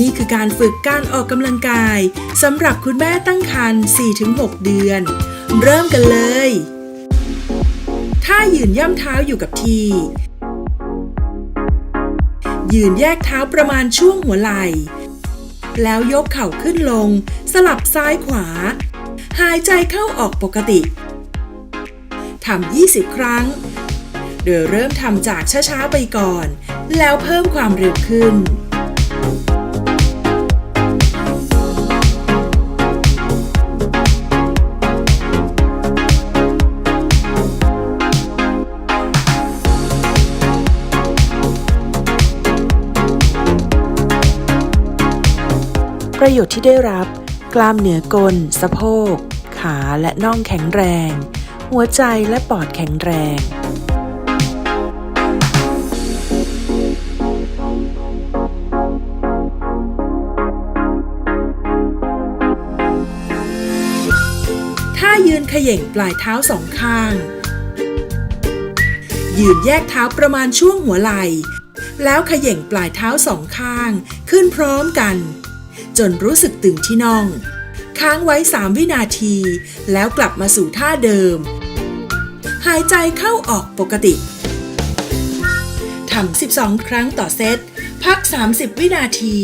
นี่คือการฝึกการออกกำลังกายสำหรับคุณแม่ตั้งครรภ์4-6 เดือน เริ่มกันเลย ถ้ายืนย่ำเท้าอยู่กับที่ ยืนแยกเท้าประมาณช่วงหัวไหล่ แล้วยกเข่าขึ้นลง สลับซ้ายขวา หายใจเข้าออกปกติ ทำ 20 ครั้ง โดยเริ่มทำจากช้าๆไปก่อน แล้วเพิ่มความเร็วขึ้น ประโยชน์ที่ได้รับ กล้ามเนื้อกล สะโพก ขาและน่องแข็งแรง หัวใจและปอดแข็งแรงถ้ายืนเขย่งปลายเท้าสองข้าง ยืนแยกเท้าประมาณช่วงหัวไหล่ แล้วเขย่งปลายเท้าสองข้าง ขึ้นพร้อมกัน จนรู้สึกตึงที่น่อง ค้างไว้ 3 วินาที แล้วกลับมาสู่ท่าเดิม หายใจเข้าออกปกติทำ12 ครั้งต่อเซต พัก 30 วินาที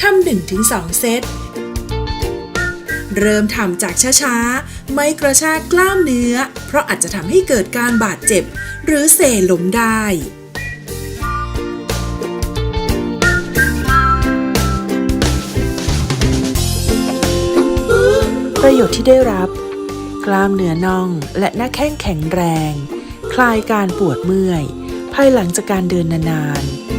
ทำ1-2 เซต เริ่มทำจากช้าๆ ไม่กระชากกล้ามเนื้อ เพราะอาจจะทำให้เกิดการบาดเจ็บ หรือเสล้มได้ ประโยชน์ที่ได้รับ กล้ามเนื้อน่องและหน้าแข้งแข็งแรง คลายการปวดเมื่อย ภายหลังจากการเดินนานๆ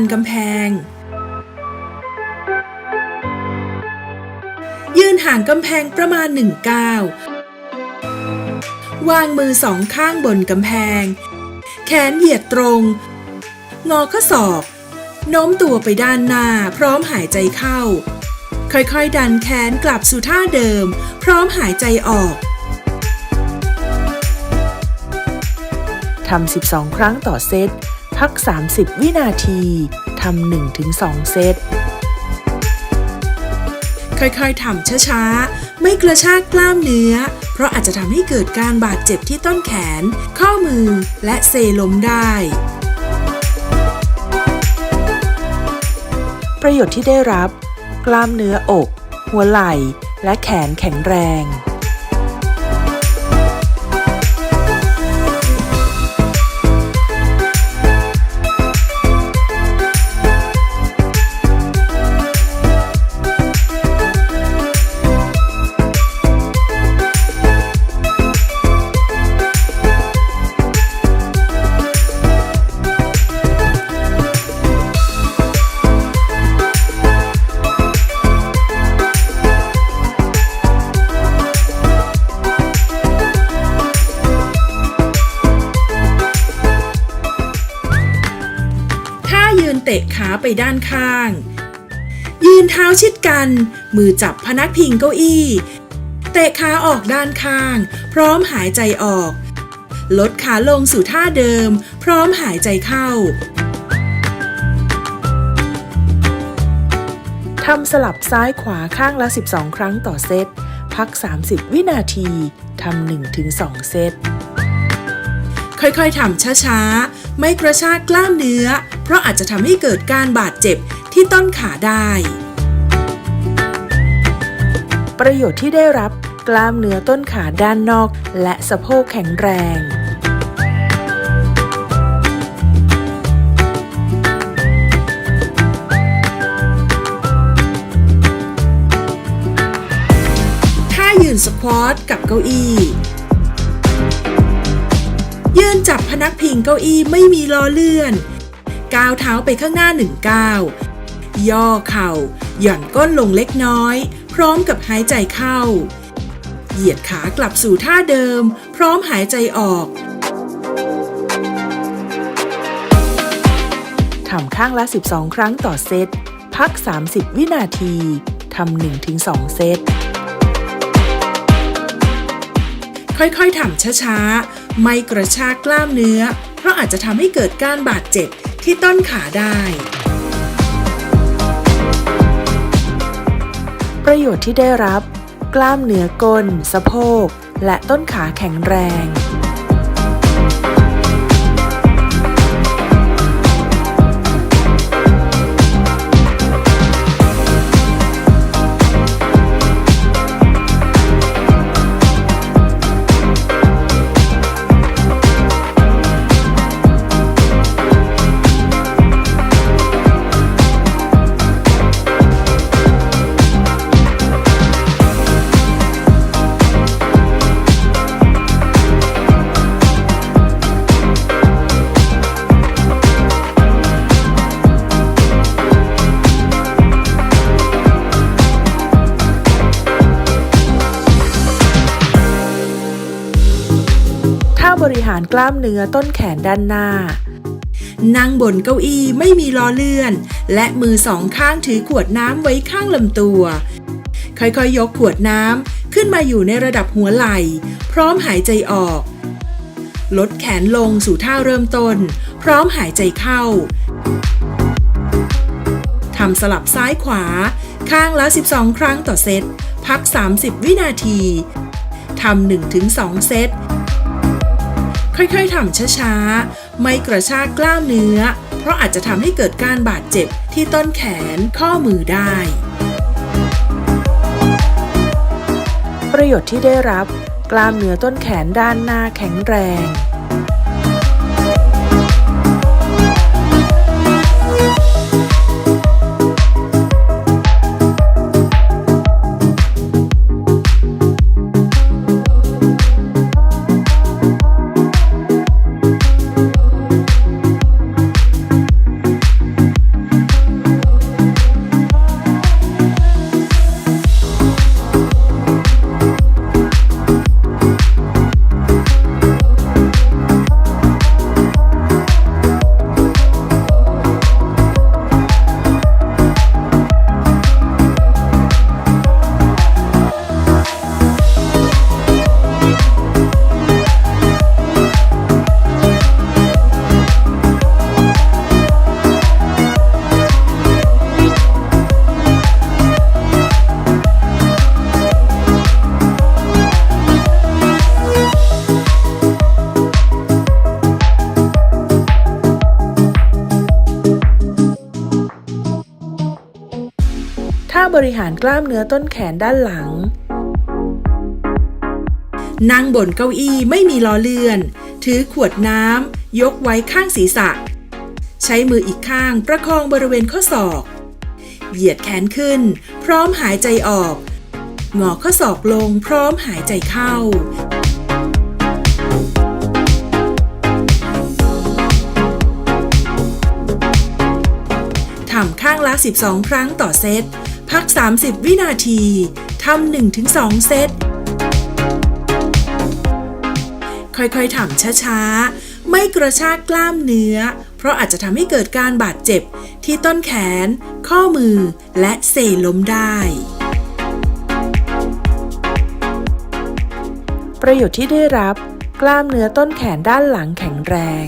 นดันกำแพง ยืนห่างกำแพงประมาณหนึ่งก้าว วางมือสองข้างบนกำแพง แขนเหยียดตรง งอข้อศอกโน้มตัวไปด้านหน้าพร้อมหายใจเข้า ค่อยๆ ดันแขนกลับสู่ท่าเดิม พร้อมหายใจออกทำ 12 ครั้งต่อเซต พัก 30 วินาทีทำ1-2 เซต ค่อยๆทำช้าๆ ไม่กระชากกล้ามเนื้อ เพราะอาจจะทำให้เกิดการบาดเจ็บที่ต้นแขน ข้อมือและเซล้มได้ประโยชน์ที่ได้รับ กล้ามเนื้ออก หัวไหล่ และแขนแข็งแรง ตะขาไปด้านข้าง ยืนเท้าชิดกัน มือจับพนักพิงเก้าอี้ เตะขาออกด้านข้าง พร้อมหายใจออก ลดขาลงสู่ท่าเดิม พร้อมหายใจเข้าทำสลับซ้ายขวาข้างละ 12 ครั้งต่อเซต พัก 30 วินาที ทำ1-2 เซต ค่อยๆทำช้าๆ ไม่กระชากกล้ามเนื้อ ราะอาจจะทำให้เกิดการบาดเจ็บที่ต้นขาได้ ประโยชน์ที่ได้รับกล้ามเนื้อต้นขาด้านนอก และสะโพกแข็งแรงถ้ายืนสควอตกับเก้าอี้ ยืนจับพนักพิงเก้าอี้ไม่มีล้อเลื่อน ก้าวเท้าไปข้างหน้าหนึ่งก้าวย่อเข่า หย่อนก้นลงเล็กน้อย พร้อมกับหายใจเข้า เหยียดขากลับสู่ท่าเดิม พร้อมหายใจออกทำข้างละ 12 ครั้งต่อเซต พัก 30 วินาที ทำ1-2 เซต ค่อยๆทำช้าๆ ไม่กระชากกล้ามเนื้อ เพราะอาจจะทำให้เกิดการบาดเจ็บ ที่ต้นขาได้ ประโยชน์ที่ได้รับ กล้ามเนื้อก้น สะโพก และต้นขาแข็งแรง กล้ามเนื้อต้นแขนด้านหน้า นั่งบนเก้าอี้ไม่มีล้อเลื่อน และมือสองข้างถือขวดน้ำไว้ข้างลำตัว ค่อยๆยกขวดน้ำขึ้นมาอยู่ในระดับหัวไหล่ พร้อมหายใจออก ลดแขนลงสู่ท่าเริ่มต้น พร้อมหายใจเข้าทำสลับซ้ายขวา ข้างละ 12 ครั้งต่อเซต พัก 30 วินาทีทำ1-2 เซต ค่อยๆทำช้าๆ ไม่กระชากกล้ามเนื้อ เพราะอาจจะทำให้เกิดการบาดเจ็บที่ต้นแขนข้อมือได้ ประโยชน์ที่ได้รับ กล้ามเนื้อต้นแขนด้านหน้าแข็งแรง ริหารกล้ามเนื้อต้นแขนด้านหลัง นั่งบนเก้าอี้ไม่มีล้อเลื่อน ถือขวดน้ำยกไว้ข้างศีรษะ ใช้มืออีกข้างประคองบริเวณข้อศอก เหยียดแขนขึ้น พร้อมหายใจออก งอข้อศอกลงพร้อมหายใจเข้าทำข้างละ 12 ครั้งต่อเซต พัก 30 วินาทีทำ1-2 เซต ค่อยๆทำช้าๆ ไม่กระชากกล้ามเนื้อ เพราะอาจจะทำให้เกิดการบาดเจ็บที่ต้นแขน ข้อมือ และเซล้มได้ประโยชน์ที่ได้รับ กล้ามเนื้อต้นแขนด้านหลังแข็งแรง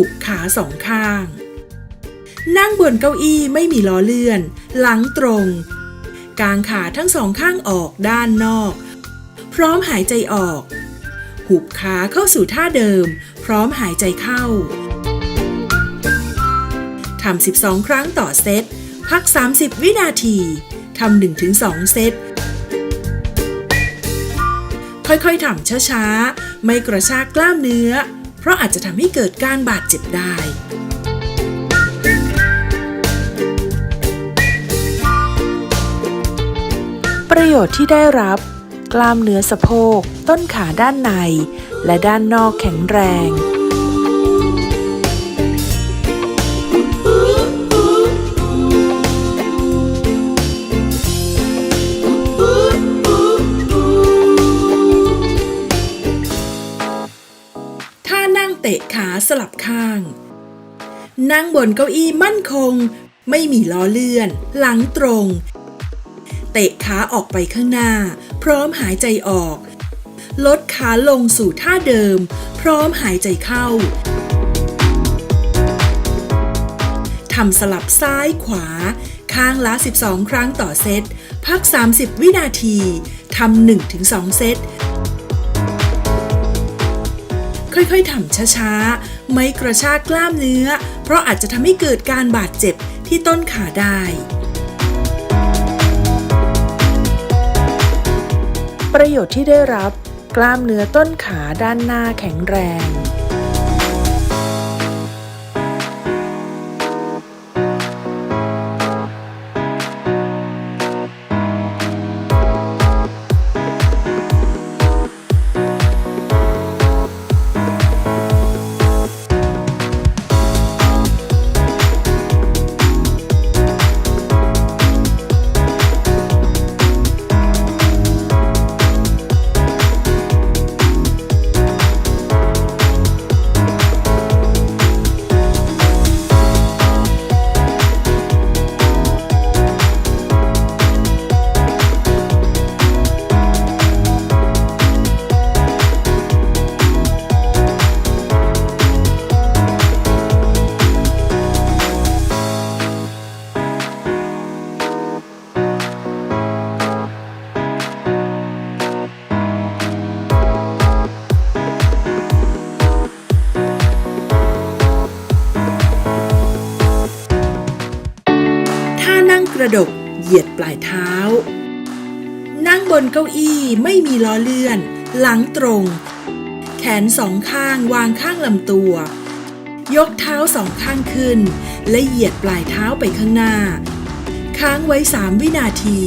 หุบขาสองข้าง นั่งบนเก้าอี้ไม่มีล้อเลื่อน หลังตรง กางขาทั้งสองข้างออกด้านนอก พร้อมหายใจออก หุบขาเข้าสู่ท่าเดิม พร้อมหายใจเข้าทำ 12 ครั้งต่อเซต พัก 30 วินาที ทำ 1-2 เซต ค่อยๆทำช้าๆ ไม่กระชากกล้ามเนื้อ ราะอาจจะทำให้เกิดการบาดเจ็บได้ประโยชน์ที่ได้รับ กล้ามเนื้อสะโพก ต้นขาด้านใน และด้านนอกแข็งแรง นั่งบนเก้าอี้มั่นคง ไม่มีล้อเลื่อน หลังตรง เตะขาออกไปข้างหน้า พร้อมหายใจออก ลดขาลงสู่ท่าเดิม พร้อมหายใจเข้าทำสลับซ้ายขวา ข้างละ 12 ครั้งต่อเซต พัก 30 วินาทีทำ1-2 เซต ค่อยๆทำช้าๆ ไม่กระชากกล้ามเนื้อ เพราะอาจจะทำให้เกิดการบาดเจ็บที่ต้นขาได้ประโยชน์ที่ได้รับ กล้ามเนื้อต้นขาด้านหน้าแข็งแรง กระดกเหยียดปลายเท้า นั่งบนเก้าอี้ไม่มีล้อเลื่อน หลังตรง แขนสองข้างวางข้างลำตัว ยกเท้าสองข้างขึ้น และเหยียดปลายเท้าไปข้างหน้า ค้างไว้3วินาที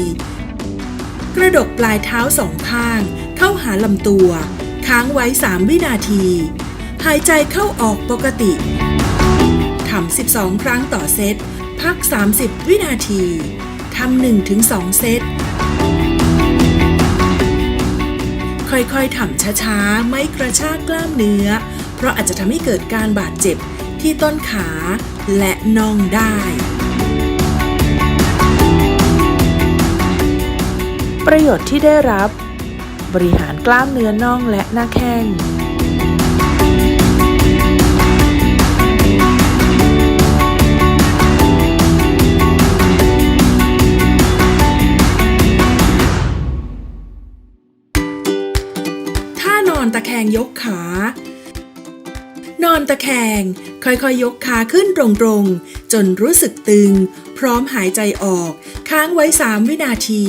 กระดกปลายเท้าสองข้าง เข้าหาลำตัว ค้างไว้3วินาที หายใจเข้าออกปกติทำ12 ครั้งต่อเซต พัก 30 วินาที ทำ1-2เซต ค่อยๆทำช้าๆ ไม่กระชากกล้ามเนื้อ เพราะอาจจะทำให้เกิดการบาดเจ็บที่ต้นขาและน่องได้ ประโยชน์ที่ได้รับบริหารกล้ามเนื้อน่องและหน้าแข้ง ตะแคงยกขา นอนตะแคง ค่อยๆยกขาขึ้นตรงๆ จนรู้สึกตึง พร้อมหายใจออก ค้างไว้ 3 วินาที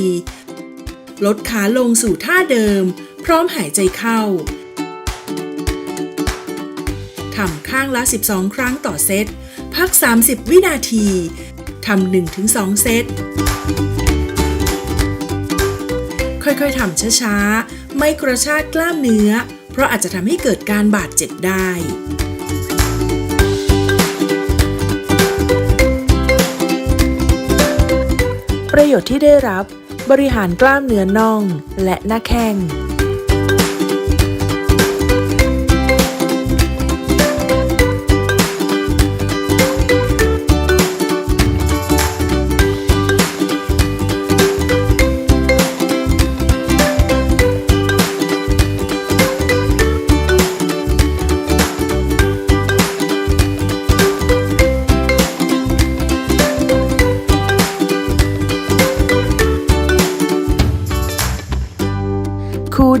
ลดขาลงสู่ท่าเดิม พร้อมหายใจเข้าทำข้างละ 12 ครั้งต่อเซต พัก 30 วินาที ทำ1-2 เซต ค่อยๆทำช้า ๆ ไม่กระชากกล้ามเนื้อ เพราะอาจจะทำให้เกิดการบาดเจ็บได้ประโยชน์ที่ได้รับบริหารกล้ามเนื้อน่องและหน้าแข้ง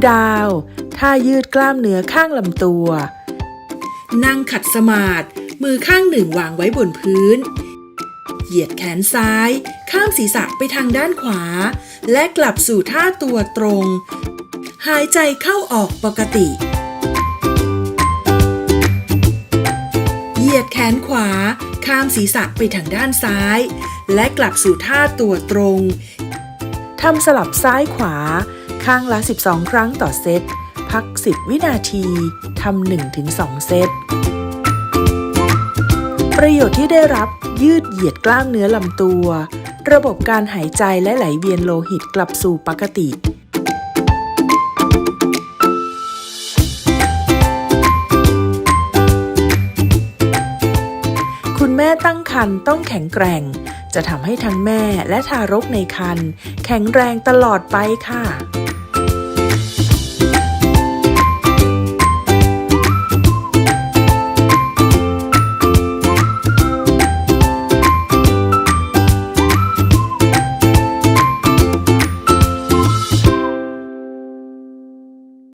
ดาวท่ายืดกล้ามเนื้อข้างลำตัว นั่งขัดสมาธิมือข้างหนึ่งวางไว้บนพื้น เหยียดแขนซ้าย ข้ามศีรษะไปทางด้านขวา และกลับสู่ท่าตัวตรง หายใจเข้าออกปกติ เหยียดแขนขวา ข้ามศีรษะไปทางด้านซ้าย และกลับสู่ท่าตัวตรงทำสลับซ้ายขวา ข้างละ 12 ครั้งต่อเซต พัก 10 วินาที ทำ1-2 เซต ประโยชน์ที่ได้รับยืดเหยียดกล้ามเนื้อลำตัว ระบบการหายใจและไหลเวียนโลหิตกลับสู่ปกติคุณแม่ตั้งครรภ์ต้องแข็งแกร่ง จะทำให้ทั้งแม่และทารกในครรภ์แข็งแรงตลอดไปค่ะ